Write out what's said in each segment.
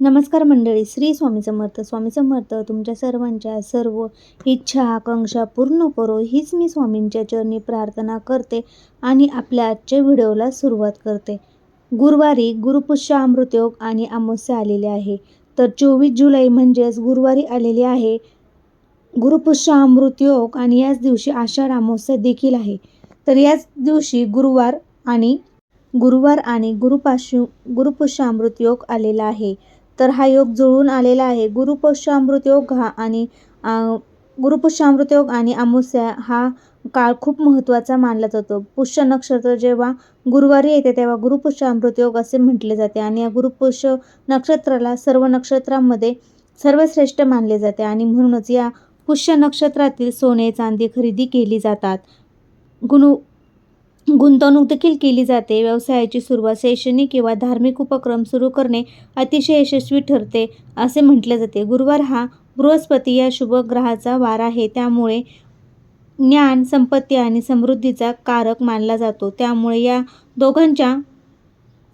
नमस्कार मंडळी श्री स्वामी समर्थ. स्वामी समर्थ तुमच्या सर्वांच्या सर्व इच्छा आकांक्षा पूर्ण करो. हीच मी स्वामींच्या चरणी प्रार्थना करते आणि आपल्या आजच्या व्हिडिओला सुरुवात करते. गुरुवारी गुरुपुष्य अमृतयोग आणि अमावस्या आलेले आहे. तर चोवीस जुलै म्हणजेच गुरुवारी आलेले आहे. गुरुपुष्य अमृतयोग आणि याच दिवशी आषाढ अमावस्या देखील आहे. तर याच दिवशी गुरुवार आणि गुरुवार आणि गुरुपाशु गुरुपुष्य अमृतयोग आलेला आहे. तर हा योग जुळून आलेला आहे. गुरुपुष्यामृत योग हा आणि गुरुपुष्यामृत गुरुपुष्य योग आणि अमावस्या हा काळ खूप महत्त्वाचा मानला जातो. पुष्य नक्षत्र जेव्हा गुरुवारी येते तेव्हा गुरुपुष्यामृत योग असे म्हटले जाते आणि या गुरुपुष्य नक्षत्राला सर्व नक्षत्रांमध्ये सर्वश्रेष्ठ मानले जाते आणि म्हणूनच या पुष्य नक्षत्रातील सोने चांदी खरेदी केली जातात. गुणू गुंतवणूक देखील केली जाते. व्यवसायाची सुरुवात शैक्षणिक किंवा धार्मिक उपक्रम सुरू करणे अतिशय यशस्वी ठरते असे म्हटले जाते. गुरुवार हा बृहस्पती या शुभ ग्रहाचा वार आहे. त्यामुळे ज्ञान संपत्ती आणि समृद्धीचा कारक मानला जातो. त्यामुळे या दोघांच्या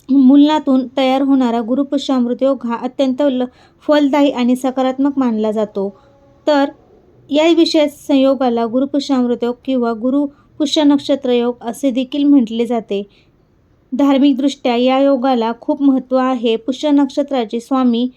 मूलनातून तयार होणारा गुरुपुष्यामृत योग हा अत्यंत ल फलदायी आणि सकारात्मक मानला जातो. तर या विशेष संयोगाला गुरुपुष्यामृत योग किंवा गुरु पुष्य नक्षत्र योग असे देखील म्हटले जाते. धार्मिकदृष्ट्या या योगाला खूप महत्त्व आहे. पुष्य नक्षत्राचे स्वामी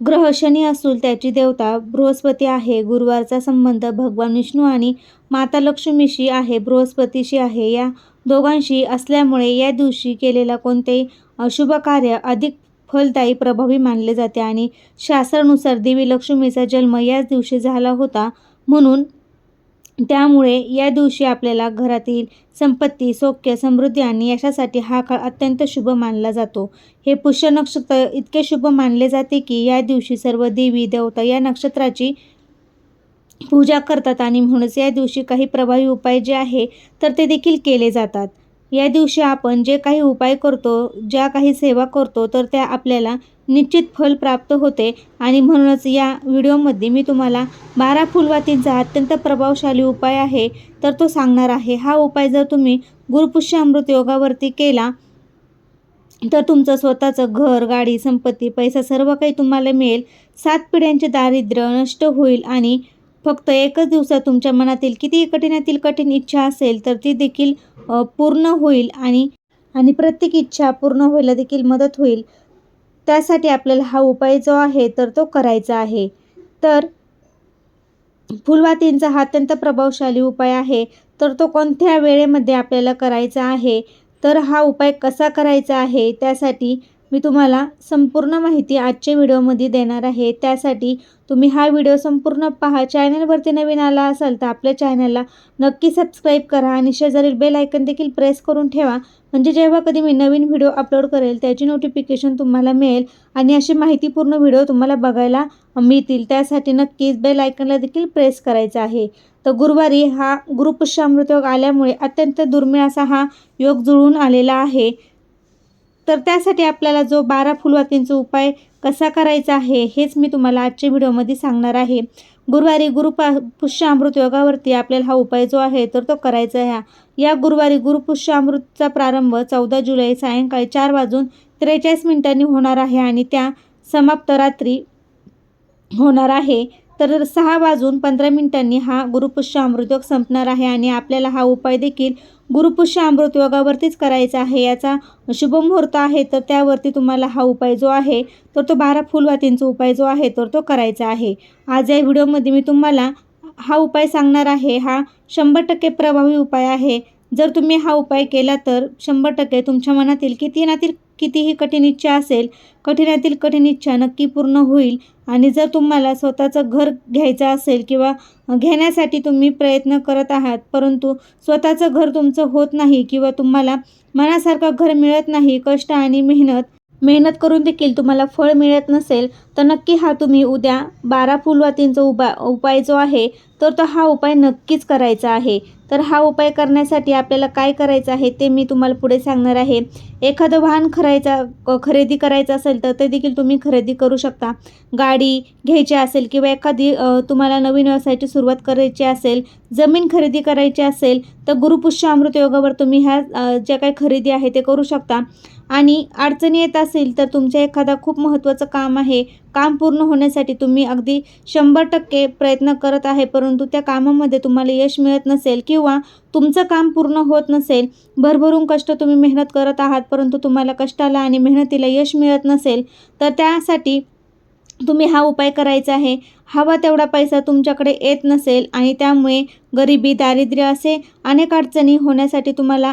ग्रह शनी असून त्याची देवता बृहस्पती आहे. गुरुवारचा संबंध भगवान विष्णू आणि माता लक्ष्मीशी आहे. बृहस्पतीशी आहे. या दोघांशी असल्यामुळे या दिवशी केलेला कोणतेही अशुभ कार्य अधिक फलदायी प्रभावी मानले जाते आणि शास्त्रानुसार देवी लक्ष्मीचा जन्म याच दिवशी झाला होता म्हणून त्यामुळे या दिवशी आपल्याला घरातील संपत्ती सौख्य समृद्धी आणि यशासाठी हा काळ अत्यंत शुभ मानला जातो. हे पुष्य नक्षत्र इतके शुभ मानले जाते की या दिवशी सर्व देवी देवता या नक्षत्राची पूजा करतात आणि म्हणूनच या दिवशी काही प्रभावी उपाय जे आहे तर ते देखील केले जातात. या दिवशी आपण जे काही उपाय करतो ज्या काही सेवा करतो तर त्या आपल्याला निश्चित फल प्राप्त होते. आणि म्हणूनच या व्हिडिओमध्ये मी तुम्हाला बारा फुलवातींचा अत्यंत प्रभावशाली उपाय आहे. तर तो सांगणार आहे हा उपाय जर तुम्ही गुरुपुष्य अमृत योगावरती केला तर तुमचं स्वतःचं घर गाडी संपत्ती पैसा सर्व काही तुम्हाला मिळेल. सात पिढ्यांचे दारिद्र्य नष्ट होईल आणि फक्त एकच दिवसात तुमच्या मनातील कितीही कठीणातील कठीण इच्छा असेल तर ती देखील पूर्ण होईल आणि आणि प्रत्येक इच्छा पूर्ण व्हायला देखील मदत होईल. त्यासाठी आपल्याला हा उपाय जो आहे तर तो करायचा आहे. तर फुलवातींचा हा अत्यंत प्रभावशाली उपाय आहे. तर तो कोणत्या वेळेमध्ये आपल्याला करायचा आहे? तर हा उपाय कसा करायचा आहे? त्यासाठी मी तुम्हाला संपूर्ण माहिती आजच्या व्हिडिओमध्ये देणार आहे. त्यासाठी तुम्ही हा व्हिडिओ संपूर्ण पहा. चॅनलवरती नवीन आला असाल तर आपल्या चॅनलला नक्की सबस्क्राईब करा आणि शेजारील बेल आयकन देखील प्रेस करून ठेवा. म्हणजे जेव्हा कधी मी नवीन व्हिडिओ अपलोड करेल त्याची नोटिफिकेशन तुम्हाला मिळेल आणि अशी माहितीपूर्ण व्हिडिओ तुम्हाला बघायला मिळतील. त्यासाठी नक्कीच बेल आयकनला देखील प्रेस करायचा आहे. तर गुरुवारी हा गुरुपुष्यामृत योग आल्यामुळे अत्यंत दुर्मिळ असा हा योग जुळून आलेला आहे. तर त्यासाठी आपल्याला जो बारा फुलवातींचा उपाय कसा करायचा आहे हेच मी तुम्हाला आजच्या व्हिडिओमध्ये सांगणार आहे. गुरुवारी गुरुपा पुष्य अमृत योगावरती आपल्याला हा उपाय जो आहे तर तो करायचा आहे. या गुरुवारी गुरुपुष्य अमृतचा प्रारंभ चौदा जुलै सायंकाळी चार वाजून त्रेचाळीस मिनिटांनी होणार आहे आणि त्या समाप्त रात्री होणार आहे. तर सहा वाजून पंधरा मिनिटांनी हा गुरुपुष्य अमृतयोग संपणार आहे आणि आपल्याला हा उपाय देखील गुरुपुष्य अमृत योगावरतीच करायचा आहे. याचा शुभ मुहूर्त आहे तर त्यावरती तुम्हाला हा उपाय जो आहे तर तो बारा फुलवातींचा उपाय जो आहे तर तो करायचा आहे. आज या व्हिडिओमध्ये मी तुम्हाला हा उपाय सांगणार आहे. हा शंभर टक्के प्रभावी उपाय आहे. जर तुम्ही हा उपाय केला तर शंभर टक्के तुमच्या मनातील किती नातील कितीही कठीण इच्छा असेल कठीणातील कठीण इच्छा नक्की पूर्ण होईल. आणि जर तुम्हाला स्वतःचं घर घ्यायचं असेल किंवा घेण्यासाठी तुम्ही प्रयत्न करत आहात परंतु स्वतःचं घर तुमचं होत नाही किंवा तुम्हाला मनासारखं घर मिळत नाही कष्ट आणि मेहनत मेहनत करून देखील तुम्हाला फळ मिळत नसेल तर नक्की हा तुम्ही उद्या बारा फुलवातींचा उपाय उपाय जो आहे तर तो हा उपाय नक्कीच करायचा आहे. तर हा उपाय करण्यासाठी आपल्याला काय करायचं आहे ते मी तुम्हाला पुढे सांगणार आहे. एखादं वाहन खरायचा खरेदी करायचं असेल तर ते देखील तुम्ही खरेदी करू शकता. गाडी घ्यायची असेल किंवा एखादी तुम्हाला नवीन व्यवसायाची सुरुवात करायची असेल जमीन खरेदी करायची असेल तर गुरुपुष्य अमृत योगावर तुम्ही ह्या ज्या काही खरेदी आहे ते करू शकता. आणि अडचणी येत असेल तर तुमच्या एखादा खूप महत्त्वाचं काम आहे. काम पूर्ण होण्यासाठी तुम्ही अगदी शंभर टक्के प्रयत्न करत आहे परंतु त्या कामामध्ये तुम्हाला यश मिळत नसेल किंवा तुमचं काम पूर्ण होत नसेल. भरभरून कष्ट तुम्ही मेहनत करत आहात परंतु तुम्हाला कष्टाला आणि मेहनतीला यश मिळत नसेल तर त्यासाठी तुम्ही हा उपाय करायचा आहे. हवा तेवढा पैसा तुमच्याकडे येत नसेल आणि त्यामुळे गरिबी दारिद्र्य असे अनेक अडचणी होण्यासाठी तुम्हाला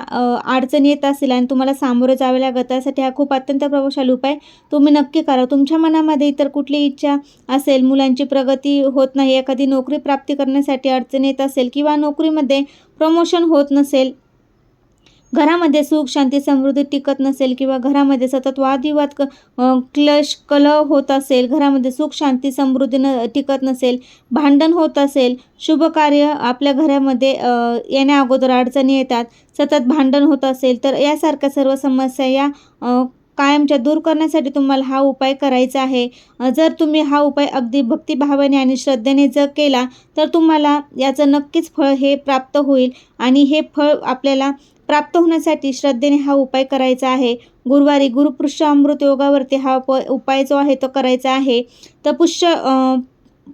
अडचणी येत असेल आणि तुम्हाला सामोरं जावे लागत त्यासाठी हा खूप अत्यंत प्रभावशाली उपाय तुम्ही नक्की करा. तुमच्या मनामध्ये इतर कुठली इच्छा असेल मुलांची प्रगती होत नाही एखादी नोकरी प्राप्ती करण्यासाठी अडचण येत असेल किंवा नोकरीमध्ये प्रमोशन होत नसेल घरामध्ये सुख शांती समृद्धी टिकत नसेल किंवा घरामध्ये सतत वादविवाद क क्लश कलह होत असेल घरामध्ये सुख शांती समृद्धी न टिकत नसेल भांडण होत असेल शुभ कार्य आपल्या घरामध्ये येण्या अगोदर अडचणी येतात सतत भांडण होत असेल तर यासारख्या सर्व समस्या या कायमच्या दूर करण्यासाठी तुम्हाला हा उपाय करायचा आहे. जर तुम्ही हा उपाय अगदी भक्तिभावाने आणि श्रद्धेने जर केला तर तुम्हाला याचं नक्कीच फळ हे प्राप्त होईल आणि हे फळ आपल्याला प्राप्त होण्यासाठी श्रद्धेने हा उपाय करायचा आहे. गुरुवारी गुरुपुष्य अमृत योगावरती हा उप उपाय जो आहे तो करायचा आहे. तर पुष्य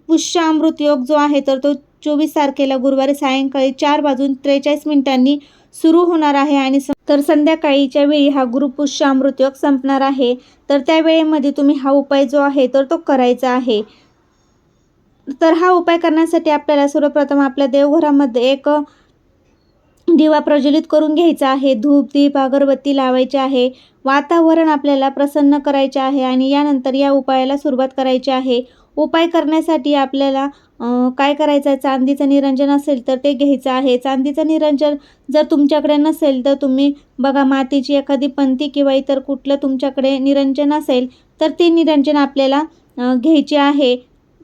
पुष्य अमृत योग जो आहे तर तो चोवीस तारखेला गुरुवारी सायंकाळी चार वाजून त्रेचाळीस मिनिटांनी सुरू होणार आहे आणि तर संध्याकाळीच्या वेळी हा गुरुपुष्य अमृत योग संपणार आहे. तर त्या वेळेमध्ये तुम्ही हा उपाय जो आहे तर तो करायचा आहे. तर हा उपाय करण्यासाठी आपल्याला सर्वप्रथम आपल्या देवघरामध्ये एक दिवा प्रज्वलित करून घ्यायचा आहे. धूप दीप अगरबत्ती लावायची आहे. वातावरण आपल्याला प्रसन्न करायचे आहे आणि यानंतर या उपायाला सुरुवात करायची आहे. उपाय करण्यासाठी आपल्याला काय करायचं आहे? चांदीचं निरंजन असेल तर ते घ्यायचं आहे. चांदीचं निरंजन जर तुमच्याकडे नसेल तर तुम्ही बघा मातीची एखादी पंती किंवा इतर कुठलं तुमच्याकडे निरंजन असेल तर ते निरंजन आपल्याला घ्यायचे आहे.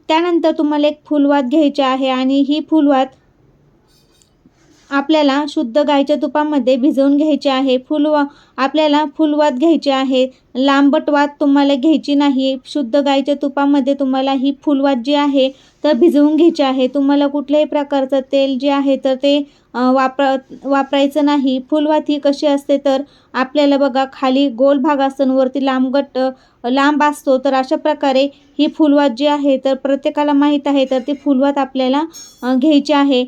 त्यानंतर तुम्हाला एक फुलवात घ्यायची आहे आणि ही फुलवात आपल्याला शुद्ध गाईच्या तुपामध्ये भिजवून घ्यायचे आहे. फुलवा आपल्याला फुलवात घ्यायचे आहे. लांबट वात तुम्हाला घ्यायची नाही. शुद्ध गाईच्या तुपामध्ये तुम्हाला ही फुलवात जी आहे तर भिजवून घ्यायची आहे. तुम्हाला कुठल्याही प्रकारचं तेल जे आहे तर ते वापरा वापर वापरायचं नाही. फुलवात ही कशी असते तर आपल्याला बघा खाली गोल भाग असतो वरती लांबगट लांब असतो तर अशा प्रकारे ही फुलवात जी आहे तर प्रत्येकाला माहीत आहे तर ती फुलवात आपल्याला घ्यायची आहे.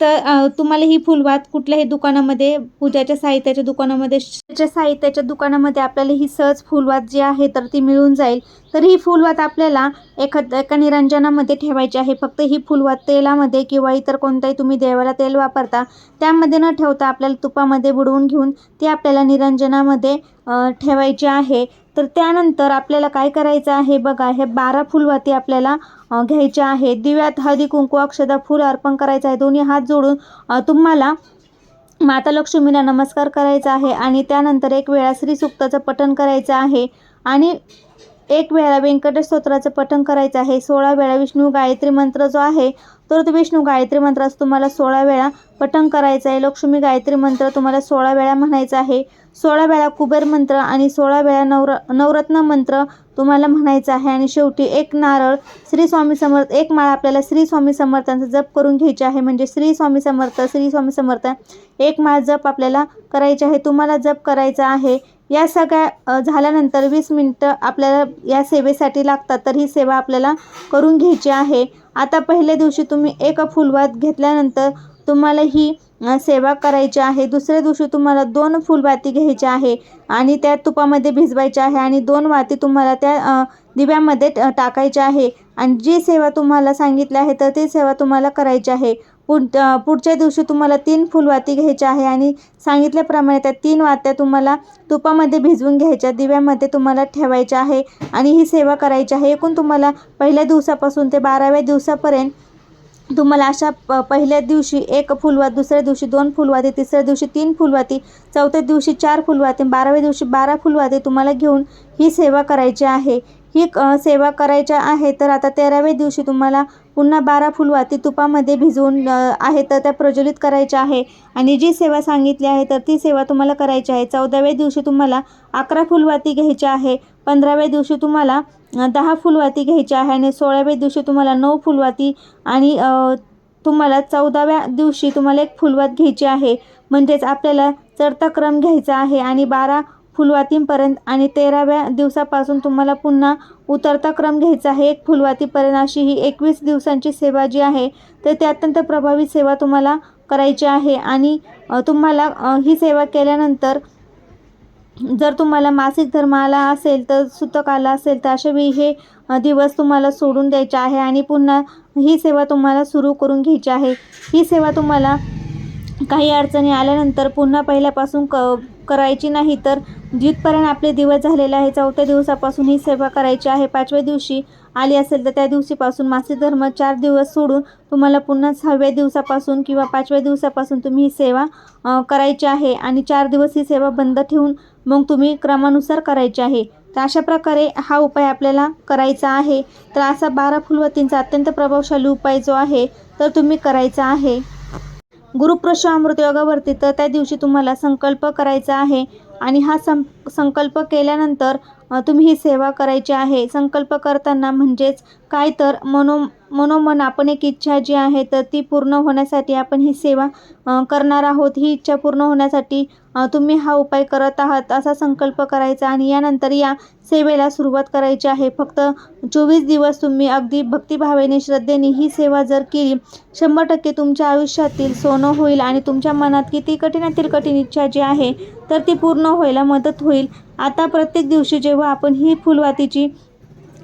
तर तुम्हाला ही फुलवात कुठल्याही दुकानामध्ये पूजाच्या साहित्याच्या दुकानामध्ये साहित्याच्या दुकानामध्ये आपल्याला ही सहज फुलवात जी आहे तर ती मिळून जाईल. तर ही फुलवात आपल्याला एखाद एका निरंजनामध्ये ठेवायची आहे. फक्त ही फुलवात तेलामध्ये किंवा इतर कोणताही तुम्ही देवाला तेल वापरता त्यामध्ये न ठेवता आपल्याला तुपामध्ये बुडवून घेऊन ती आपल्याला निरंजनामध्ये ठेवायची आहे. तर त्यानंतर आपल्याला काय करायचं आहे? बघा हे बारा फुलवाती आपल्याला घ्यायच्या आहे दिव्यात हळदी कुंकू अक्षदा फूल अर्पण करायचं आहे. दोन्ही हात जोडून तुम्हाला माता लक्ष्मीला नमस्कार करायचा आहे आणि त्यानंतर एक वेळा श्री सुक्ताचं पठण करायचं आहे आणि एक वेळा व्यंकटेश स्तोत्राचं पठण करायचं आहे. सोळा वेळा विष्णू गायत्री मंत्र जो आहे तर तो विष्णू गायत्री मंत्रास तुम्हाला सोळा वेळा पठण करायचं आहे. लक्ष्मी गायत्री मंत्र तुम्हाला सोळा वेळा म्हणायचा आहे. सोळा वेळा कुबेर मंत्र आणि सोळा वेळा नवर नवरत्न मंत्र तुम्हाला म्हणायचं आहे. आणि शेवटी एक नारळ श्री स्वामी समर्थ एक माळ आपल्याला श्री स्वामी समर्थांचा जप करून घ्यायची आहे. म्हणजे श्री स्वामी समर्थ श्री स्वामी समर्थ एक माळ जप आपल्याला करायचे आहे. तुम्हाला जप करायचा आहे. या सगळ्या झाल्यानंतर वीस मिनटं आपल्याला या सेवेसाठी लागतात. तर ही सेवा आपल्याला करून घ्यायची आहे. आता पहिल्या दिवशी तुम्ही एक फुलभात घेतल्यानंतर तुम्हाला ही सेवा करायची आहे. दुसऱ्या दिवशी तुम्हाला दोन फुलवाती घ्यायच्या आहे आणि त्या तुपामध्ये भिजवायच्या आहे आणि दोन वाती तुम्हाला त्या दिव्यामध्ये टाकायच्या आहे. आणि जी सेवा तुम्हाला सांगितली आहे तर ती सेवा तुम्हाला करायची आहे. पुढ पुढच्या दिवशी तुम्हाला तीन फुलवाती घ्यायच्या आहे आणि सांगितल्याप्रमाणे त्या तीन वात्या तुम्हाला तुपामध्ये भिजवून घ्यायच्या दिव्यामध्ये तुम्हाला ठेवायच्या आहे आणि ही सेवा करायची आहे. एकूण तुम्हाला पहिल्या दिवसापासून ते बाराव्या दिवसापर्यंत तुम्हाला अशा प पहिल्या दिवशी एक फुलवात दुसऱ्या दिवशी दोन फुलवाती तिसऱ्या दिवशी तीन फुलवाती चौथ्या दिवशी चार फुलवाती बाराव्या दिवशी बारा फुलवाती तुम्हाला घेऊन ही सेवा करायची आहे. ही सेवा करायच्या आहे तर आता तेराव्या दिवशी तुम्हाला पुन्हा बारा फुलवाती तुपामध्ये भिजवून आहे तर त्या प्रज्वलित करायच्या आहे. आणि जी सेवा सांगितली आहे तर ती सेवा तुम्हाला करायची आहे. चौदाव्या दिवशी तुम्हाला अकरा फुलवाती घ्यायच्या आहे. पंधराव्या दिवशी तुम्हाला दहा फुलवाती घ्यायच्या आहे. आणि सोळाव्या दिवशी तुम्हाला नऊ फुलवाती आणि तुम्हाला चौदाव्या दिवशी तुम्हाला एक फुलवात घ्यायची आहे. म्हणजेच आपल्याला चढता क्रम घ्यायचा आहे. आणि बारा फुलवातींपर्यंत आणि तेराव्या दिवसापासून तुम्हाला पुन्हा उतरता क्रम घ्यायचा आहे. एक फुलवातीपर्यंत अशी ही एकवीस दिवसांची सेवा जी आहे तर ती अत्यंत प्रभावी सेवा तुम्हाला करायची आहे. आणि तुम्हाला ही सेवा केल्यानंतर जर तुम्हाला मासिक धर्म आला असेल तर सुतक आला असेल तर अशावेळी हे दिवस तुम्हाला सोडून द्यायचे आहे आणि पुन्हा ही सेवा तुम्हाला सुरू करून घ्यायची आहे. ही सेवा तुम्हाला काही अडचणी आल्यानंतर पुन्हा पहिल्यापासून क करायची नाही तर जिथपर्यंत आपले दिवस झालेले आहे चौथ्या दिवसापासून ही सेवा करायची आहे. पाचव्या दिवशी आली असेल तर त्या दिवशीपासून मासिक धर्म चार दिवस सोडून तुम्हाला पुन्हा सहाव्या दिवसापासून किंवा पाचव्या दिवसापासून तुम्ही ही सेवा करायची आहे. आणि चार दिवस ही सेवा बंद ठेवून मग तुम्ही क्रमानुसार करायची आहे. तर अशा प्रकारे हा उपाय आपल्याला करायचा आहे. तर असा बारा फुलवतींचा अत्यंत प्रभावशाली उपाय जो आहे तर तुम्ही करायचा आहे. गुरुप्रश अमृत योगावरती तर त्या दिवशी तुम्हाला संकल्प करायचा आहे. आणि हा सं संकल्प केल्यानंतर तुम्ही ही सेवा करायची आहे. संकल्प करताना म्हणजेच काय तर मनो मनोमन आपण एक इच्छा जी आहे तर ती पूर्ण होण्यासाठी आपण ही सेवा करणार आहोत. ही इच्छा पूर्ण होण्यासाठी तुम्ही हा उपाय करत आहात असा संकल्प करायचा आणि यानंतर या सेवेला सुरुवात करायची आहे. फक्त चोवीस दिवस तुम्ही अगदी भक्तिभावेने श्रद्धेने ही सेवा जर केली शंभर टक्के तुमच्या आयुष्यातील सोनं होईल आणि तुमच्या मनात किती कठीणातील कठीण इच्छा जी आहे तर ती पूर्ण व्हायला मदत होईल. आता प्रत्येक दिवशी जेव्हा आपण ही फुलवातीची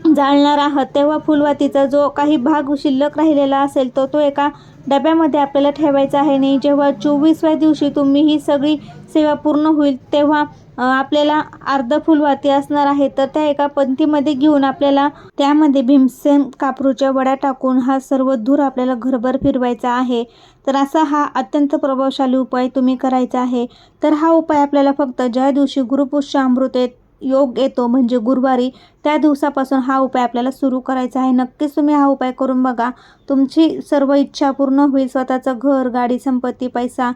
जाळणार आहात तेव्हा फुलवातीचा जो काही भाग शिल्लक राहिलेला असेल तो तो एका डब्यामध्ये आपल्याला ठेवायचा आहे नाही जेव्हा चोवीसव्या दिवशी तुम्ही ही सगळी सेवा पूर्ण होईल तेव्हा आपल्याला अर्ध फुलवाती असणार आहे. तर त्या एका पंथीमध्ये घेऊन आपल्याला त्यामध्ये भीमसेन कापरूच्या वड्या टाकून हा सर्व धूर आपल्याला घरभर फिरवायचा आहे. तर असा हा अत्यंत प्रभावशाली उपाय तुम्ही करायचा आहे. तर हा उपाय आपल्याला फक्त ज्या दिवशी गुरुपुष्य अमृत योग येतो म्हणजे गुरुवारी त्या दिवसापासून हा उपाय आपल्याला सुरू करायचा आहे. नक्कीच तुम्ही हा उपाय करून बघा. तुमची सर्व इच्छा पूर्ण होईल. स्वतःचं घर गाडी संपत्ती पैसा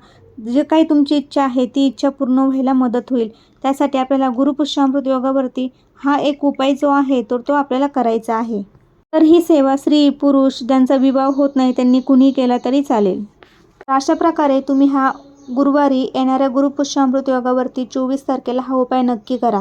जे काही तुमची इच्छा आहे ती इच्छा पूर्ण व्हायला मदत होईल. त्यासाठी आपल्याला गुरुपुष्यामृत योगावरती हा एक उपाय जो आहे तर तो आपल्याला करायचा आहे. तर ही सेवा स्त्री पुरुष ज्यांचा विवाह होत नाही त्यांनी कुणी केला तरी चालेल. तर अशा प्रकारे तुम्ही हा गुरुवारी येणाऱ्या गुरुपुष्यामृत योगावरती चोवीस तारखेला हा उपाय नक्की करा.